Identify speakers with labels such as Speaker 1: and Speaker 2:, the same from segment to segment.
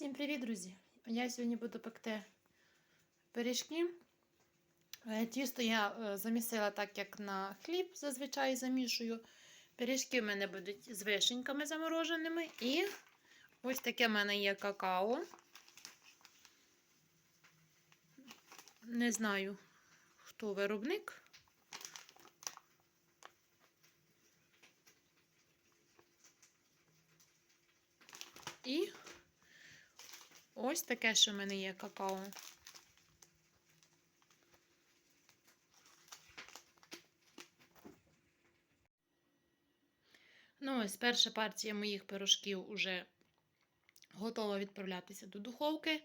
Speaker 1: Всім привіт, друзі! Я сьогодні буду пекти пиріжки. Е, Тісто я е, замісила так, як на хліб зазвичай замішую. Пиріжки в мене будуть з вишеньками замороженими. І ось таке в мене є какао. Не знаю, хто виробник. І ось таке, що в мене є какао. Ну, ось перша партія моїх пирожків уже готова відправлятися до духовки.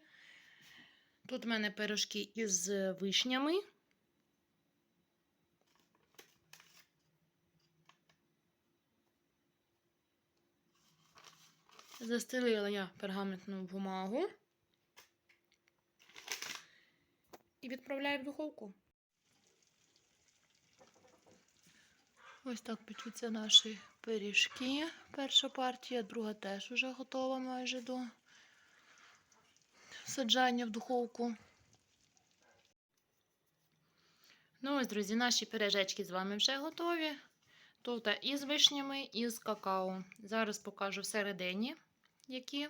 Speaker 1: Тут в мене пирожки із вишнями. Застелила я пергаментну бумагу і відправляю в духовку. Ось так печуться наші пиріжки. Перша партія, друга теж вже готова майже до саджання в духовку. Ну ось, друзі, наші пиріжечки з вами вже готові. Тут і з вишнями, і з какао. Зараз покажу всередині, які.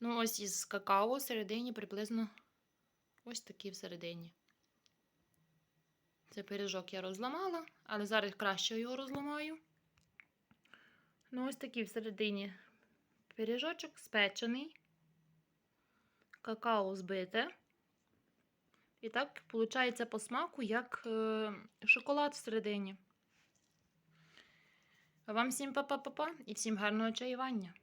Speaker 1: Ну, ось із какао всередині приблизно ось такі всередині. Це пиріжок я розламала, але зараз краще його розламаю. Ну, ось такий всередині пиріжочок спечений, какао збите. І так, виходить, по смаку, як е, шоколад всередині. А вам всім па-па-па-па і всім гарного чаювання!